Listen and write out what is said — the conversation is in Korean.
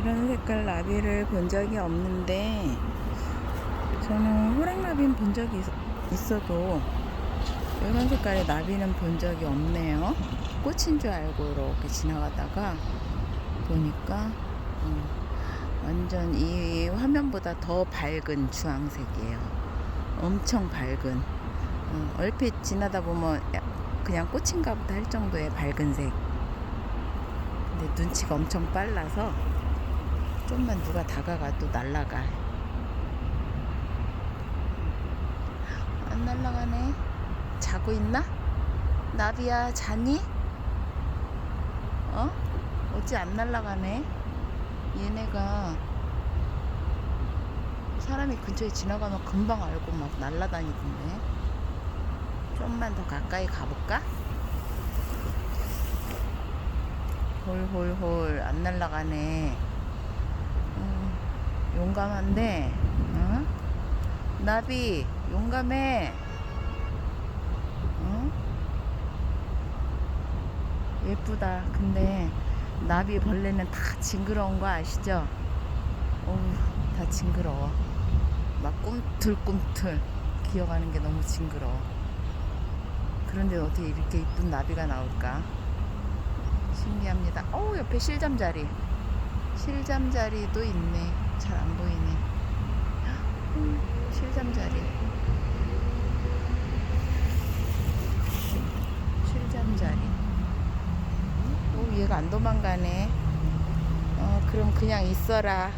이런 색깔 나비를 본 적이 없는데 저는 호랑나비는 본 적이 있, 있어도 이런 색깔의 나비는 본 적이 없네요. 꽃인 줄 알고 이렇게 지나가다가 보니까 음, 완전 이 화면보다 더 밝은 주황색이에요. 엄청 밝은. 어, 얼핏 지나다 보면 야- 그냥 꽃인가 보다 할 정도의 밝은 색. 근데 눈치가 엄청 빨라서 좀만 누가 다가가도 날아가. 안 날아가네. 자고 있나? 나비야, 자니? 어? 어찌 안 날아가네? 얘네가 사람이 근처에 지나가면 금방 알고 막 날아다니던데. 좀만 더 가까이 가볼까? 홀홀홀 안 날아가네. 음, 용감한데, 어? 나비, 용감해. 어? 예쁘다. 근데 나비 벌레는 다 징그러운 거 아시죠? 어우, 다 징그러워. 막 꿈틀꿈틀 기어가는 게 너무 징그러워. 그런데 어떻게 이렇게 이쁜 나비가 나올까? 신기합니다. 어우, 옆에 실잠자리. 실잠자리도 있네. 잘 안 보이네. 음, 실잠자리. 실잠자리. 오, 얘가 안 도망가네. 어, 그럼 그냥 있어라.